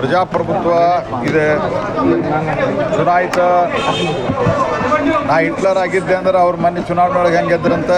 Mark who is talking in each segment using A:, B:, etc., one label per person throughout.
A: ಪ್ರಜಾಪ್ರಭುತ್ವ ಇದೆ. ಚುನಾಯಿತ ನಾ ಹಿಟ್ಲರ್ ಆಗಿದ್ದೆ ಅಂದ್ರೆ ಅವ್ರ ಮೊನ್ನೆ ಚುನಾವಣೆ ಒಳಗೆ ಹೆಂಗೆ ಗೆದ್ರಂತ?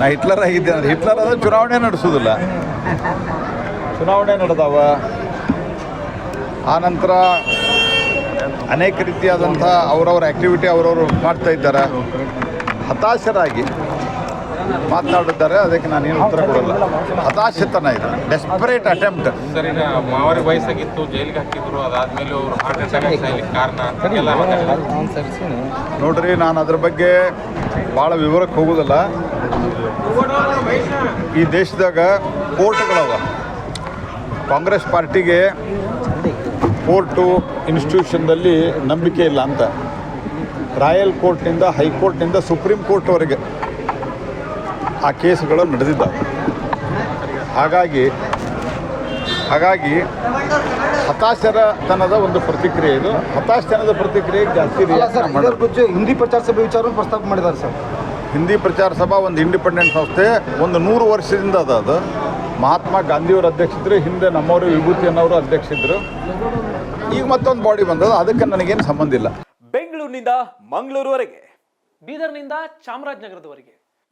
A: ನಾ ಹಿಟ್ಲರ್ ಆಗಿದ್ದೆ ಅಂದ್ರೆ ಹಿಟ್ಲರ್ ಅಂದ್ರೆ ಚುನಾವಣೆ ನಡೆಸೋದಿಲ್ಲ. ಚುನಾವಣೆ ನಡೆದಾವ. ಆನಂತರ ಅನೇಕ ರೀತಿಯಾದಂಥ ಅವರವ್ರ ಆ್ಯಕ್ಟಿವಿಟಿ ಅವರವರು ಮಾಡ್ತಾ ಇದ್ದಾರೆ. ಹತಾಶರಾಗಿ ಮಾತನಾಡಿದ್ದಾರೆ ಅದಕ್ಕೆ ನಾನು ಏನು ಉತ್ತರ ಕೊಡಲ್ಲ. ಹತಾಶತನ ಇದೆ ಡೆಸ್ಪರೇಟ್ ಅಟೆಂಪ್ಟ್
B: ಸರ್ ಈಗ ಮಾವರಿ ವಯಸ್ಸಾಗಿತ್ತು ಜೈಲಿಗೆ ಹಾಕಿದ್ರು ಅದಾದ್ಮೇಲೆ ಅವರು ಹಾರ್ಟ್ ಅಟ್ಯಾಕ್ ಸಾಯ್ಲಿಕ್ಕೆ ಕಾರಣ ಎಲ್ಲ ಮಾತಾಡಿದ್ರು.
A: ನೋಡ್ರಿ ನಾನು ಅದ್ರ ಬಗ್ಗೆ ಭಾಳ ವಿವರಕ್ಕೆ ಹೋಗೋದಿಲ್ಲ. ಈ ದೇಶದಾಗ ಕೋರ್ಟ್ಗಳವ. ಕಾಂಗ್ರೆಸ್ ಪಾರ್ಟಿಗೆ ಕೋರ್ಟು ಇನ್ಸ್ಟಿಟ್ಯೂಷನ್ದಲ್ಲಿ ನಂಬಿಕೆ ಇಲ್ಲ ಅಂತ. ರಾಯಲ್ ಕೋರ್ಟ್ನಿಂದ ಹೈಕೋರ್ಟ್ನಿಂದ ಸುಪ್ರೀಂ ಕೋರ್ಟ್ವರೆಗೆ ಆ ಕೇಸುಗಳು ನಡೆದಿದ್ದಾವೆ. ಹಾಗಾಗಿ ಹಾಗಾಗಿ ಹತಾಶರತನದ ಒಂದು ಪ್ರತಿಕ್ರಿಯೆ ಇದು. ಹತಾಶತನದ ಪ್ರತಿಕ್ರಿಯೆ ಜಾಸ್ತಿ.
C: ಹಿಂದಿ ಪ್ರಚಾರ ಸಭೆ ವಿಚಾರ ಪ್ರಸ್ತಾಪ ಮಾಡಿದ್ದಾರೆ ಸರ್.
A: ಹಿಂದಿ ಪ್ರಚಾರ ಸಭಾ ಒಂದು ಇಂಡಿಪೆಂಡೆಂಟ್ ಸಂಸ್ಥೆ. ಒಂದು ನೂರು ವರ್ಷದಿಂದ ಅದ ಅದು. ಮಹಾತ್ಮ ಗಾಂಧಿಯವರು ಅಧ್ಯಕ್ಷಿದ್ರು ಹಿಂದೆ ನಮ್ಮವರು ವಿಭೂತಿ ಅನ್ನೋರು ಅಧ್ಯಕ್ಷಿದ್ರು ಈಗ ಮತ್ತೊಂದು ಬಾಡಿ ಬಂದದ ಅದಕ್ಕೆ ನನಗೇನು ಸಂಬಂಧ ಇಲ್ಲ.
D: ಬೆಂಗಳೂರಿನಿಂದ ಮಂಗಳೂರುವರೆಗೆ.
E: ಬೀದರ್ನಿಂದ ಚಾಮರಾಜನಗರದವರೆಗೆ.